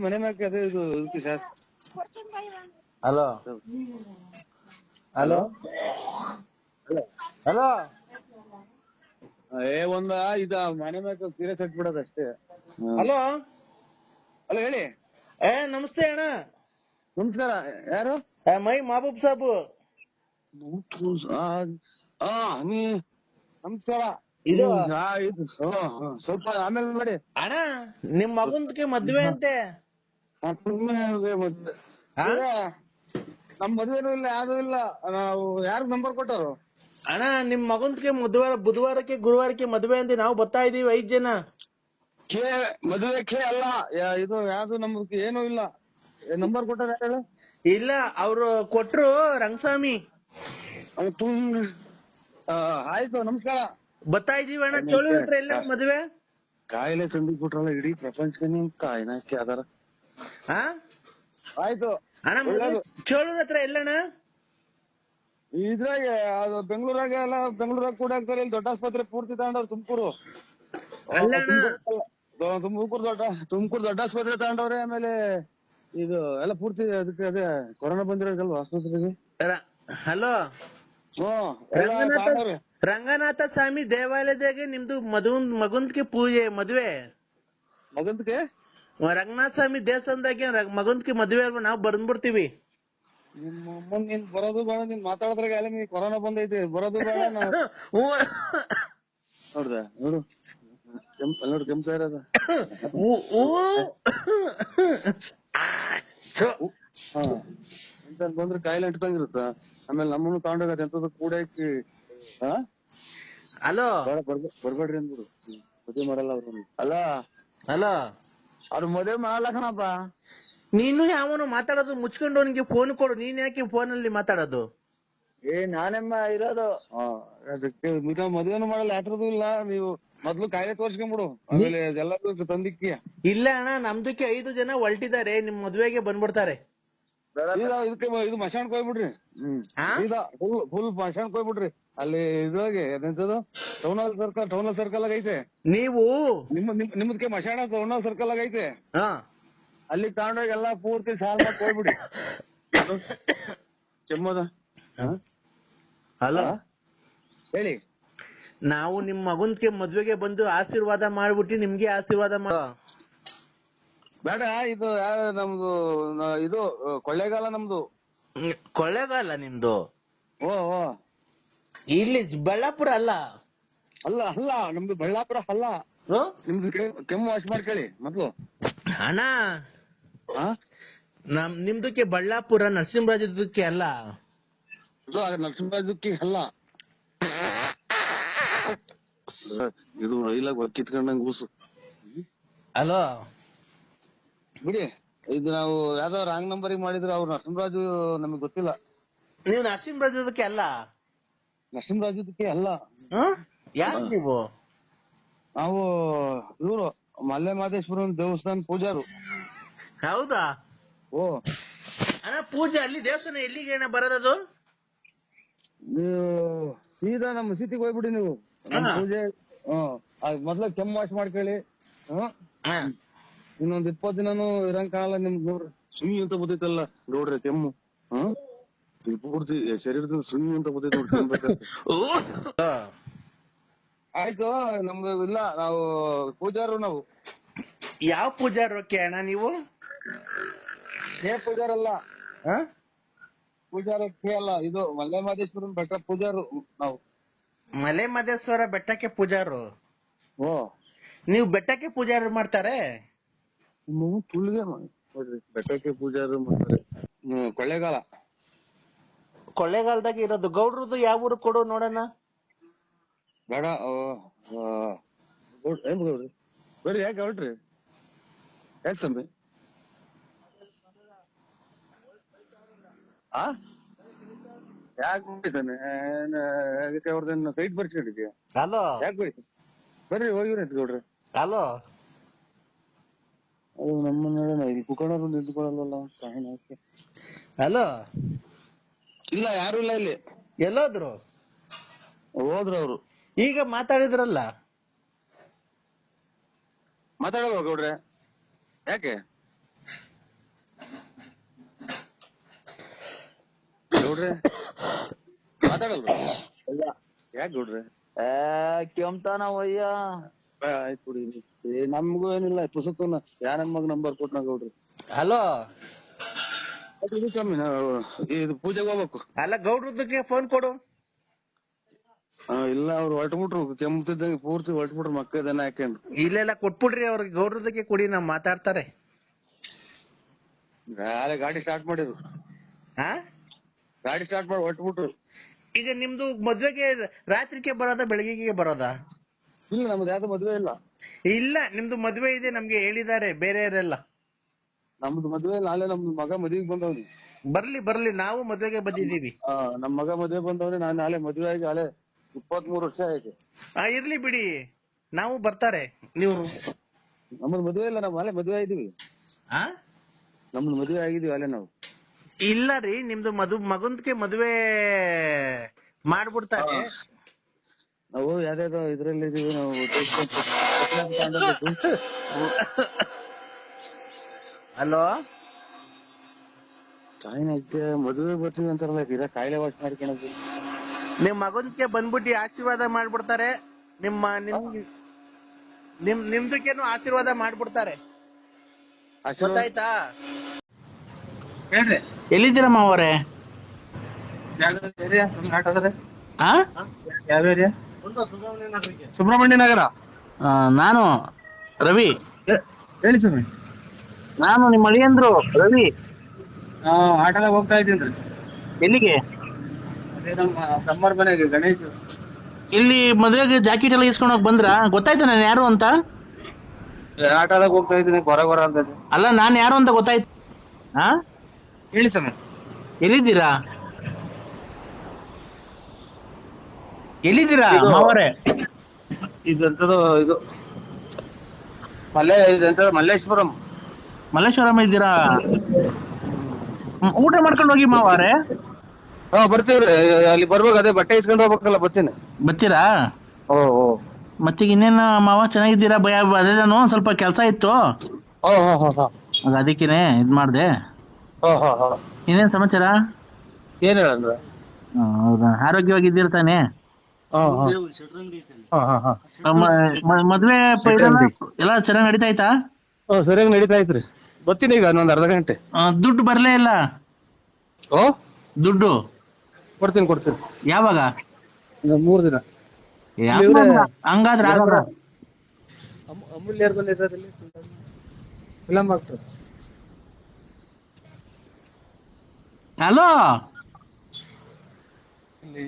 ಮನೆ ಮ್ಯಾಕೆ ಅದೇ ಇದು ಶಾಸ್ ಹಲೋ? ಹಲೋ? ಹಲೋ? ಏ ಒಂದ ಇದ ಮನೆ ಮ್ಯಾಕ ಸೀರಿಯಸ್ ಆಗ್ಬಿಡೋದು ಅಷ್ಟೇ. ಹಲೋ? ಹಲೋ ಹೇಳಿ. ಏ ನಮಸ್ತೆ ಅಣ್ಣ. ನಮಸ್ಕಾರ ಯಾರು? ಮೈ ಮಹಬೂಬ್ ಸಾಬು. ನಮಸ್ಕಾರ. ಇದು- ಸ್ವಲ್ಪ ಆಮೇಲೆ ಮಾಡಿ. ಅಣ್ಣ ನಿಮ್ ಮಗುಂದ್ಕೆ ಮದ್ವೆ ಅಂತೆ? ನಮ್ ಮದ್ವೆನೂ ಇಲ್ಲ ಯಾವ್ದು ಇಲ್ಲ. ನಾವು ಯಾರಿಗ್ ನಂಬರ್ ಕೊಟ್ಟರು ಅಣ್ಣ ನಿಮ್ ಮಗುಂದ್ಕೆ ಬುಧವಾರ ಬುಧವಾರಕ್ಕೆ ಗುರುವಾರಕ್ಕೆ ಮದ್ವೆ ಅಂತ ನಾವು ಬರ್ತಾ ಇದೀವಿ ಐದ್ ಜನ. ಕೇ ಮದುವೆ ಕೇ ಅಲ್ಲ. ಇದು ಯಾವ್ದು ನಮ್ಗೆ ಏನೂ ಇಲ್ಲ. ನಂಬರ್ ಕೊಟ್ಟದ ಹೇಳು? ಇಲ್ಲ ಅವ್ರು ಕೊಟ್ರು ರಂಗಸ್ವಾಮಿ. ಆಯ್ತು ನಮಸ್ಕಾರ. ಬರ್ತಾ ಇದೀವಿ ಅಣ್ಣ. ಚೋಳಿ ಹತ್ರ ಎಲ್ಲ ಮದ್ವೆ? ಕಾಯಿಲೆ ತಂದು ಕೊಟ್ರಲ್ಲ ಇಡೀ ಪ್ರಪಂಚಕ್ಕೆ ಕಾಯಿನಾಕಿ ಅದಾರ. ಹಾ ಆಯ್ತು. ಅಣ್ಣ ಒಳ್ಳೇದು. ಚೋಳೂರ್ ಹತ್ರ ಎಲ್ಲಣ್ಣ? ಇದ್ರಾಗೆ ಅದು ಬೆಂಗಳೂರಾಗ ಎಲ್ಲ ಬೆಂಗಳೂರಾಗ ಕೂಡ ಆಗ್ತಾರೆ. ಇಲ್ಲಿ ದೊಡ್ಡ ಆಸ್ಪತ್ರೆ ಪೂರ್ತಿ ತಗೊಂಡವ್ರು ತುಮಕೂರು. ತುಮಕೂರ್ ತುಮಕೂರು ದೊಡ್ಡ ತುಮಕೂರು ದೊಡ್ಡ ಆಸ್ಪತ್ರೆ ತಗೊಂಡವ್ರೆ ಆಮೇಲೆ ಇದು ಎಲ್ಲ ಪೂರ್ತಿ ಅದಕ್ಕೆ ಅದೇ ಕೊರೋನಾ ಬಂದಿರೋದಲ್ವಾ ಆಸ್ಪತ್ರೆಗೆ? ಹಲೋ? ಹ್ಮ್ ಎಲ್ಲ ರಂಗನಾಥ ತಗೊಂಡವ್ರೆ. ರಂಗನಾಥ ಸ್ವಾಮಿ ದೇವಾಲಯದಾಗೆ ನಿಮ್ದು ಮದುವನ್ ಮಗುಂದ್ಕೆ ಪೂಜೆ ಮದ್ವೆ? ಮಗುಂದ್ಕೆ? ರಂಗನಾಥ ಸ್ವಾಮಿ ದೇವಸ್ಥಾನದಾಗೆ ರ- ಮದುವೆ ಮದ್ವೆ ಅಲ್ವಾ ನಾವು ಬಂದ್ಬಿಡ್ತೀವಿ ಅಮ್ಮನ್ ನೀನ್ ಬರೋದು ಬೇಡ ನಿನ್ ಮಾತಾಡೋದ್ರಾಗ ಎಲ್ಲ ನೀ ಕೊರೋನಾ ಬಂದೈತಿ ಬರೋದು ಬೇಡ ನಾವ್ ಹ್ಞೂ. ನೋಡ್ದ ನೋಡು. ಕೆಂಪ್ ಅಲ್ಲಿ ನೋಡು ಕೆಂಪ ಇರೋದ ಊ- ಊ. ಆ, ಛೋ. ಹಾ ಅಂತ ಬಂದ್ರೆ ಕಾಯಿಲೆ ಅಂಟ್ದಂಗಿರುತ್ತ? ಆಮೇಲೆ ನಮ್ಮನ್ನು ತಗೊಂಡೋಗ ಎಂತದ ಕೂಡ ಹಾಕಿ ಹಲೋ? ಬೇಡ ಬರ್ಬ- ಬರ್ಬೇಡ್ರಿ ಅಂದ್ಬಿಡು. ಮದ್ವೆ ಮಾಡಲ್ಲ ಅವ್ರು. Hello hello? ಅವ್ರು ಮದ್ವೆ ಮಾಡಲ್ಲ ಕಣಪ್ಪ. ನೀನು ಯಾವನು ಮಾತಾಡೋದು ಮುಚ್ಕೊಂಡು ಅವನಿಗೆ ಫೋನ್ ಕೊಡು. ನೀನ್ ಯಾಕೆ ಫೋನ್ ಅಲ್ಲಿ ಮಾತಾಡೋದು? ಏ ನಾನೆಮ್ಮ ಇರೋದು. ಅದಕ್ಕೆ ಮದ್ವೆನು ಮಾಡಲ್ಲ ಯಾತ್ರದ್ದು ಇಲ್ಲ. ನೀವು ಮೊದ್ಲು ಕಾಯ್ದೆ ತೋರ್ಸ್ಕೊಂಬಿಡು. ಆಮೇಲೆ ಎಲ್ಲರೂ ತಂದಿಕ್ಕಿ ಇಲ್ಲ ಅಣ್ಣ ನಮ್ದಕ್ಕೆ ಐದು ಜನ ಹೊಲ್ಟಿದ್ದಾರೆ ನಿಮ್ ಮದ್ವೆಗೆ ಬಂದ್ಬಿಡ್ತಾರೆ. ಇದಕ್ಕೆ ಇದು ಮಶಾಣ್ ಹೋಗ್ಬಿಡ್ರಿ. ಹ್ಮ್? Full full ಮಶಾಣಕ್ ಹೋಗ್ಬಿಡ್ರಿ. ಅಲ್ಲಿ ಇದ್ರಾಗೆ ಎಂತದು town hall circle town hall circle ಆಗ ಐತೆ. ನೀವು? ನಿಮ್ಮ ನಿಮ್ ನಿಮ್ದಕ್ಕೆ ಮಶಾಣ ಟೌನ್ ಹಾಲ್ ಸರ್ಕಲ್ ಆಗ ಐತೆ? ಹಾ. ಅಲ್ಲಿ ತಗೊಂಡೋಗಿ ಎಲ್ಲಾ ಪೂರ್ತಿ ಸಾಲ ಹೋಗ್ಬಿಡಿ. ಕೆಮ್ಮದ. ಹಲೋ? ಹೇಳಿ. ನಾವು ನಿಮ್ ಮಗುನ್ಗೆ ಮದ್ವೆಗೆ ಬಂದು ಆಶೀರ್ವಾದ ಮಾಡ್ಬಿಟ್ಟು ನಿಮ್ಗೆ ಆಶೀರ್ವಾದ ಮಾಡ ಬೇಡ ಇದು ಯಾರ ನಮ್ದು ನ- ಇದು ಆ, ಕೊಳ್ಳೇಗಾಲ ನಮ್ದು. ಕೊಳ್ಳೇಗಾಲ ನಿಮ್ದು? ಓ ಓ. ಇಲ್ಲಿ ಬಳ್ಳಾಪುರ ಅಲ್ಲ? ಅಲ್ಲ ಅಲ್ಲ ನಮ್ದು ಬಳ್ಳಾಪುರ ಅಲ್ಲ. ಹ್ಮ್? ನಿಮ್ದು ಕೆ- ಕೆಮ್ಮು ವಾಶ್ ಮಾಡ್ಕೊಳ್ಳಿ ಮೊದ್ಲು. ಅಣ್ಣ ಹಾ ನಮ್ ನಿಮ್ದಕ್ಕೆ ಬಳ್ಳಾಪುರ ನರಸಿಂಹರಾಜದಕ್ಕೆ ಅಲ್ಲ? ಇದು ನರಸಿಂಹರಾಜಕ್ಕೆ ಅಲ್ಲ. ಇದು ರೈಲಾಗ ಕಿತ್ಕೊಂಡಂಗ್ ಕೂಸು ಹಲೋ? ಬಿಡಿ ಇದು ನಾವು ಯಾವ್ದೋ ರಾಂಗ್ ನಂಬರ್ ಮಾಡಿದ್ರೆ ಅವ್ರು ನರಸಿಂಹರಾಜು ನಮಗ್ ಗೊತ್ತಿಲ್ಲ. ನೀವು ನರಸಿಂಹರಾಜದಕ್ಕೆ ಅಲ್ಲ? ನರಸಿಂಹರಾಜದಕ್ಕೆ ಅಲ್ಲ. ಯಾರು ನೀವು? ನಾವು ಇವರು ಮಲ್ಲೆ ಮಾದೇಶ್ವರನ್ ದೇವಸ್ಥಾನ ಪೂಜಾರು. ಹೌದಾ? ಓ. ಅಣ್ಣ ಪೂಜೆ ಅಲ್ಲಿ ದೇವಸ್ಥಾನ ಎಲ್ಲಿಗೆ ಅಣ್ಣ ಬರೋದದು? ನೀವು ಸೀದಾ ನಮ್ಮ ಮಸೀದಿಗೆ ಹೋಗ್ಬಿಡಿ ನೀವು. ಪೂಜೆ ಹ್ಮ್ ಮೊದ್ಲ ಕೆಮ್ಮ ವಾಶ್ ಮಾಡ್ಕೊಳ್ಳಿ. ಹ್ಮ್ ಹಾ. ಇನ್ನೊಂದ್ ಇಪ್ಪತ್ ದಿನಾನು ಇರಂಗ್ ಕಾಣಲ್ಲ ನಿಮ್ಗ್ ನೋಡ್ರಿ. ಸುಯಿ ಅಂತ ಬರ್ತೈತಲ್ಲ ನೋಡ್ರಿ ಕೆಮ್ಮು. ಹ್ಮ್ ಇದು ಪೂರ್ತಿ ಶರೀರದಿಂದ ಸುಯಿ ಅಂತ ಬರ್ತೈತೆ. ಹಾ. ಆಯ್ತು ನಮ್ದು ಇಲ್ಲ ನಾವು ಪೂಜಾರು ನಾವು. ಯಾವ ಪೂಜಾರಕ್ಕೆ ಅಣ್ಣ ನೀವು? ಏ ಪೂಜಾರಲ್ಲ. ಪೂಜಾರ ಪೂಜಾರಕ್ಕೆ ಅಲ್ಲ ಇದು ಮಲೆ ಮಹದೇಶ್ವರನ್ ಬೆಟ್ಟ ಪೂಜಾರು ನಾವು. ಮಲೆ ಮಹದೇಶ್ವರ ಬೆಟ್ಟಕ್ಕೆ ಪೂಜಾರು? ಓ ನೀವು ಬೆಟ್ಟಕ್ಕೆ ಪೂಜಾರು ಮಾಡ್ತಾರೆ? ನೋಡ್ರಿ ಬೆಟ್ಟಕ್ಕೆ ಪೂಜಾರು ಮಾಡ್ತಾರೆ. ಹ್ಮ್ ಕೊಳ್ಳೇಗಾಲ. ಕೊಳ್ಳೇಗಾಲದಾಗ ಇರೋದು. ಗೌಡ್ರದ್ದು ಯಾವ ಊರು ಕೊಡು ನೋಡೋಣ ಬೇಡ ಏನ್ ಗೌಡ್ರಿ? ಬರ್ರಿ ಯಾಕೆ ಹೊರಟ್ರಿ ಯಾಕೆ ಸಂಬಿ ಆ? ಯಾಕೆ ಅದಕ್ಕೆ ಸೈಟ್ ಬರ್ಸ್ಕೊಂಡಿದ್ಯಾ ಹಲೋ. ಯಾಕೆ ಬರೀ ಬರ್ರಿ ಹೋಗಿವ್ರಿ ಗೌಡ್ರಿ ಅದು ಇಲ್ಲಿ ಹಲೋ. ಇಲ್ಲ ಯಾರು ಇಲ್ಲ ಇಲ್ಲಿ. ಎಲ್ಲೋದ್ರು? ಹೋದ್ರು ಅವರು ಈಗ ಮಾತಾಡಿದ್ರಲ್ಲ? ಮಾತಾಡಲ್ವಾ ಗೌಡ್ರೆ. ಯಾಕೆ? ಗೌಡ್ರೆ ಮಾತಾಡಲ್ರ ಯಾಕೆ ಗೌಡ್ರೆ? ಏ ಕೆಮ್ತಾನವಯ್ಯ ಆಯ್ತು ಆಯ್ತ್ ಬಿಡಿ. ಏ ನಮ್ಗೂ ಏನಿಲ್ಲ ಪುಸ್ತಕನ ಯಾರ ಮಗ ನಂಬರ್ ಕೊಟ್ನ ಗೌಡ್ರಿ? ಹಲೋ? ಇದು ಕಮ್ಮಿ ನಾವು ಇದು ಪೂಜೆಗೆ ಹೋಗ್ಬೇಕು. ಅಲ್ಲ ಗೌಡ್ರದಕ್ಕೆ ಫೋನ್ ಕೊಡು. ಆ, ಇಲ್ಲ ಅವ್ರು ಹೊರಟ್ಬಿಟ್ರು. ಕೆಮ್ಮುತ್ತಿದ್ದಂಗೆ ಪೂರ್ತಿ ಹೊರಟ್ಬಿಟ್ರು ಮಕ್ಕ ಇದನ್ನ ಹಾಕೊಂಡು ಇಲ್ಲೆಲ್ಲ ಕೊಟ್ಬಿಡ್ರಿ ಅವ್ರಿಗೆ ಗೌಡ್ರದಕ್ಕೆ ಕೊಡಿ ನಾವು ಮಾತಾಡ್ತಾರೆ. ಗಾಡಿ ಸ್ಟಾರ್ಟ್ ಮಾಡಿದ್ರು ಹಾ ಗಾಡಿ ಸ್ಟಾರ್ಟ್ ಮಾಡಿ ಹೊರಟ್ಬಿಟ್ರು. ಈಗ ನಿಮ್ದು ಮದ್ವೆಗೆ ರಾತ್ರಿಗೆ ಬರೋದಾ ಬೆಳಗ್ಗೆಗೆ ಬರೋದಾ? ಇಲ್ಲ ನಮ್ದು ಯಾವ್ದು ಮದ್ವೆ ಇಲ್ಲ. ಇಲ್ಲ ನಿಮ್ದು ಮದ್ವೆ ಇದೆ ನಮ್ಗೆ ಹೇಳಿದ್ದಾರೆ ಬೇರೆಯವರೆಲ್ಲ. ನಮ್ದು ಮದ್ವೆ ನಾಳೆ ನಮ್ದು ಮಗ ಮದ್ವೆಗೆ ಬಂದವ್ನಿ. ಬರ್ಲಿ ಬರ್ಲಿ ನಾವು ಮದ್ವೆಗೆ ಬಂದಿದೀವಿ ಆ ನಮ್ ಮಗ ಮದ್ವೆ ಬಂದವ್ನಿ ನಾನ್ ನಾಳೆ ಮದ್ವೆ ಆಗಿ ನಾಳೆ ಇಪ್ಪತ್ತ್ ಮೂರು ವರ್ಷ ಆಯ್ತು. ಆ ಇರ್ಲಿ ಬಿಡಿ. ನಾವು ಬರ್ತಾರೆ. ನೀವು ನಮ್ಮದು ಮದ್ವೆ ಇಲ್ಲ ನಾವು ನಾಳೆ ಮದ್ವೆ ಆಗಿದೀವಿ ಆ? ನಮ್ದು ಮದ್ವೆ ಆಗಿದೀವಿ ಅಲ್ಲೇ ನಾವು. ಇಲ್ಲ ರೀ ನಿಮ್ದು ಮದು ಮಗುಂದ್ಕೆ ಮದ್ವೆ ಮಾಡ್ಬಿಡ್ತಾರೆ. ನಾವು ಯಾವ್ದಾದ್ರು ಇದ್ರಲ್ಲಿ ಇದೀವಿ ನಾವು ಕಾಯಿನ ಐತೆ ಮದುವೆ ಬರ್ತೀವಿ ಅಂತಾರಲ್ಲ ಇರ ಕಾಯಿಲೆ ವಾಶ್ ಮಾಡ್ಕೊಳಕ್ಕೆ ನಿಮ್ ಮಗನ್ಗೆ ಬಂದ್ಬಿಟ್ಟು ಆಶೀರ್ವಾದ ಮಾಡ್ಬಿಡ್ತಾರೆ. ನಿಮ್ಮ ನಿಮ್ ನಿಮ್ ನಿಮ್ದಕ್ಕೇನು ಆಶೀರ್ವಾದ ಮಾಡ್ಬಿಡ್ತಾರೆ. ಗೊತ್ತಾಯ್ತಾ? ಹೇಳ್ರಿ. ಎಲ್ಲಿದ್ದೀರಮ್ಮ ಅವರೇ? ಯಾವ ಏರಿಯಾ ಸುಮ್ನೆ ಆ? ಯಾವ ಏರಿಯಾ ಸುಬ್ರಹ್ಮಣ್ಯ ನಗರ. ಆ, ನಾನು ರವಿ. ಹೇಳಿ ಸ್ವಾಮಿ ನಾನು ನಿಮ್ಮ ಅಳಿಯಂದ್ರು. ರವಿ. ಹಾ ಆಟೋದಾಗ ಹೋಗ್ತಾ ಇದ್ದೀನಿ ಎಲ್ಲಿಗೆ? ಅದೇ ನಮ್ಮ ಸಮ್ಮರ್ ಮನೆಗೆ ಗಣೇಶ್. ಇಲ್ಲಿ ಮದುವೆಗೆ ಜಾಕೆಟ್ ಎಲ್ಲ ಇಸ್ಕೊಂಡು ಹೋಗಿ ಬಂದ್ರ? ಗೊತ್ತಾಯ್ತಾ ನಾನು ಯಾರು ಅಂತ? ಆಟೋದಾಗ ಹೋಗ್ತಾ ಇದ್ದೀನಿ ಹೊರ ಹೊರ ಅಂತ. ಅಲ್ಲ ನಾನು ಯಾರು ಅಂತ ಗೊತ್ತಾಯ್ತು ಹಾ ಹೇಳಿ ಸ್ವಾಮಿ. ಎಲ್ಲಿದ್ದೀರಾ? ಎಲ್ಲಿದ್ದೀರಾ? ಇದು- ಮಾವರೇ? ಇದು ಮಲ್ಲೆ ಮಲ್ಲೇಶ್ವರಂ. ಮಲ್ಲೇಶ್ವರಂ ಇದ್ದೀರಾ? ಊಟ ಮಾಡ್ಕೊಂಡು ಹೋಗಿ ಮಾವಾರೆ ಹಾ ಬರ್ತೀವ್ರಿ ಅಲ್ಲಿ ಬರ್ಬೇಕು ಅದೇ ಬಟ್ಟೆ ಇಸ್ಕೊಂಡು ಹೋಗ್ಬೇಕಲ್ಲ ಬರ್ತೀನಿ. ಬರ್ತೀರಾ? ಓ ಓ. ಮತ್ತೀಗ ಇನ್ನೇನ ಮಾವ ಚೆನ್ನಾಗಿದ್ದೀರಾ? ಭಯ ಅದೇ ನಾನು ಒಂದ್ ಸ್ವಲ್ಪ ಕೆಲಸ ಇತ್ತು. ಓ ಹಾ ಹಾ ಹೋ. ಅದ್ ಅದಕ್ಕೇನೆ ಇದ್ ಮಾಡ್ದೆ. ಹೋ ಹೋ ಹೋ. ಇನ್ನೇನ್ ಸಮಾಚಾರ? ಏನ್ ಹೇಳಂದ್ರ ಹೌದಾ? ಆರೋಗ್ಯವಾಗಿದ್ದೀರ ತಾನೆ? ಹಾ ಹಾ. ಹಾ ಹಾ ಹಾ. ಆ, ಮ- ಮ- ಮದ್ವೆ ಎಲ್ಲ ಚೆನ್ನಾಗಿ ನಡೀತಾ ಓ ಸರಿಯಾಗಿ ನಡೀತಾ ಐತ್ರಿ. ಬರ್ತೀನಿ ಈಗ ಇನ್ನೊಂದ್ ಅರ್ಧ ಗಂಟೆ. ಆ, ದುಡ್ಡು ಬರಲೇ ಇಲ್ಲ? ಓ ದುಡ್ಡು? ಕೊಡ್ತೀನಿ ಕೊಡ್ತೀನಿ. ಯಾವಾಗ? ಇನ್ನೊಂದ್ ಮೂರ್ ದಿನ. ಇವ್ರೇ- ಹಂಗಾದ್ರೆ ಆಗಲ್ಲ ಅಮೂಲ್ಯ ಯಾರು ಬಂದಿರೋದ್ರಲ್ಲಿ ಫಿಲಮ್ ಆಗ್ತದೆ. ಹಲೋ? ಇಲ್ಲಿ